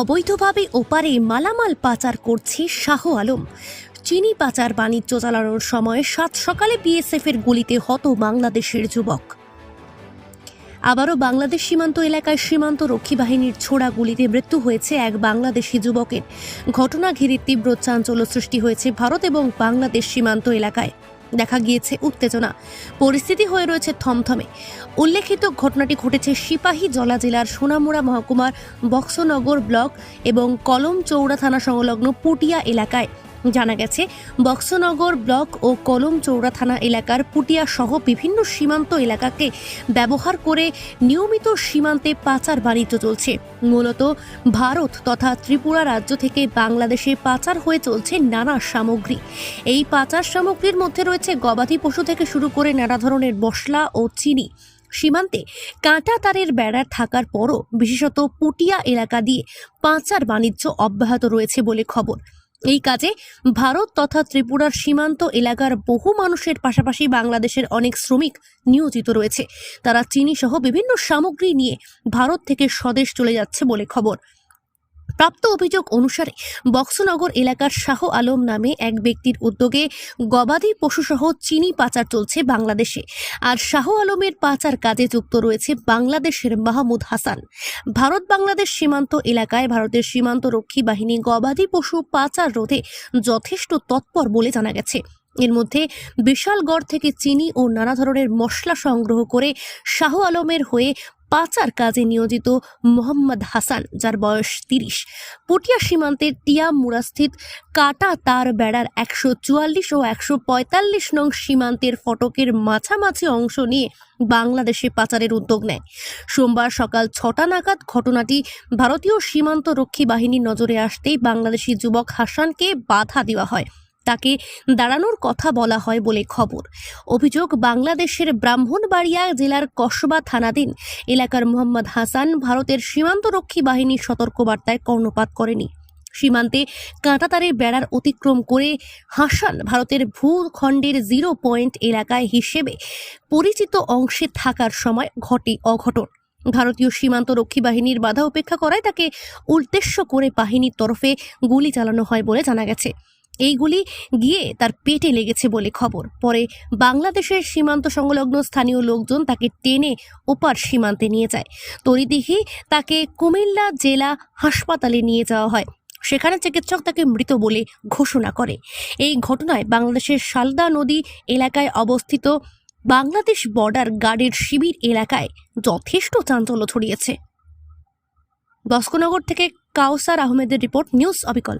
অবৈধভাবে ওপারে মালামাল পাচার করছে শাহ আলম। চিনি পাচার বাণিজ্য চালানোর সময় সাত সকালে বিএসএফের গুলিতে হত বাংলাদেশের যুবক। আবারও বাংলাদেশ সীমান্ত এলাকায় সীমান্ত রক্ষী বাহিনীর ছোড়া গুলিতে মৃত্যু হয়েছে এক বাংলাদেশি যুবকের। ঘটনা ঘিরে তীব্র চাঞ্চল্য সৃষ্টি হয়েছে ভারত এবং বাংলাদেশ সীমান্ত এলাকায়। দেখা গিয়েছে উত্তেজনা। পরিস্থিতি হয়ে রয়েছে থমথমে। উল্লেখিত ঘটনাটি ঘটেছে সিপাহী জলা জেলার সোনামুড়া মহকুমার বক্সনগর ব্লক এবং কলম চৌড়া থানা সংলগ্ন পুটিয়া এলাকায়। জানা গেছে, বক্সনগর ব্লক ও কলম চৌড়া থানা এলাকার পুটিয়া সহ বিভিন্ন সীমান্ত এলাকাকে ব্যবহার করে নিয়মিত সীমান্তে পাচার বাণিজ্য চলছে। মূলত ভারত তথা ত্রিপুরা রাজ্য থেকে বাংলাদেশে পাচার হয়ে চলছে নানা সামগ্রী। এই পাচার সামগ্রীর মধ্যে রয়েছে গবাদি পশু থেকে শুরু করে নানা ধরনের মশলা ও চিনি। সীমান্তে কাঁটা তারের বেড়া থাকার পরও বিশেষত পুটিয়া এলাকা দিয়ে পাচার বাণিজ্য অব্যাহত রয়েছে বলে খবর। এই কাজে ভারত তথা ত্রিপুরার সীমান্ত এলাকার বহু মানুষের পাশাপাশি বাংলাদেশের অনেক শ্রমিক নিয়োজিত রয়েছে। তারা চিনি সহ বিভিন্ন সামগ্রী নিয়ে ভারত থেকে স্বদেশ চলে যাচ্ছে বলে খবর। প্রাপ্ত অভিযোগ অনুসারে বক্সনগর এলাকার শাহ আলম নামে এক ব্যক্তির উদ্যোগে গবাদি পশুসহ চিনি পাচার চলছে বাংলাদেশে। আর শাহ আলমের পাচার কাজে যুক্ত রয়েছে বাংলাদেশের মাহমুদ হাসান। ভারত বাংলাদেশ সীমান্ত এলাকায় ভারতের সীমান্ত রক্ষী বাহিনী গবাদি পশু পাচার রোধে যথেষ্ট তৎপর বলে জানা গেছে। এর মধ্যে বিশালগড় থেকে চিনি ও নানা ধরনের মশলা সংগ্রহ করে শাহ আলমের হয়ে পাচার কাজে নিয়োজিত মোহাম্মদ হাসান, যার বয়স তিরিশ। পটিয়া সীমান্তের টিয়া মুড়াস্থিত কাটা তার বেড়ার একশো চুয়াল্লিশ ও একশো পঁয়তাল্লিশ নং সীমান্তের ফটকের মাঝামাঝি অংশ নিয়ে বাংলাদেশে পাচারের উদ্যোগ নেয়। সোমবার সকাল ছটা নাগাদ ঘটনাটি ভারতীয় সীমান্ত রক্ষী বাহিনীর নজরে আসতেই বাংলাদেশি যুবক হাসানকে বাধা দেওয়া হয়। তাকে দাঁড়ানোর কথা বলা হয় বলে খবর। অভিযোগ, বাংলাদেশের ব্রাহ্মণবাড়িয়া জেলার কসবা থানাধীন এলাকার মোহাম্মদ হাসান ভারতের সীমান্তরক্ষী বাহিনীর সতর্কবার্তায় কর্ণপাত করেনি। সীমান্তে কাঁটাতারের বেড়ার অতিক্রম করে হাসান ভারতের ভূখণ্ডের জিরো পয়েন্ট এলাকায় হিসেবে পরিচিত অংশে থাকার সময় ঘটে অঘটন। ভারতীয় সীমান্ত রক্ষী বাহিনীর বাধা উপেক্ষা করায় তাকে উদ্দেশ্য করে বাহিনীর তরফে গুলি চালানো হয় বলে জানা গেছে। এইগুলি গিয়ে তার পেটে লেগেছে বলে খবর। পরে বাংলাদেশের সীমান্ত সংলগ্ন স্থানীয় লোকজন তাকে টেনে ওপার সীমান্তে নিয়ে যায়। তরিদিহি তাকে কুমিল্লা জেলা হাসপাতালে নিয়ে যাওয়া হয়। সেখানে চিকিৎসক তাকে মৃত বলে ঘোষণা করে। এই ঘটনায় বাংলাদেশের শালদা নদী এলাকায় অবস্থিত বাংলাদেশ বর্ডার গার্ডের শিবির এলাকায় যথেষ্ট চাঞ্চল্য ছড়িয়েছে। বস্কনগর থেকে কাউসার আহমেদের রিপোর্ট, নিউজ অবিকল।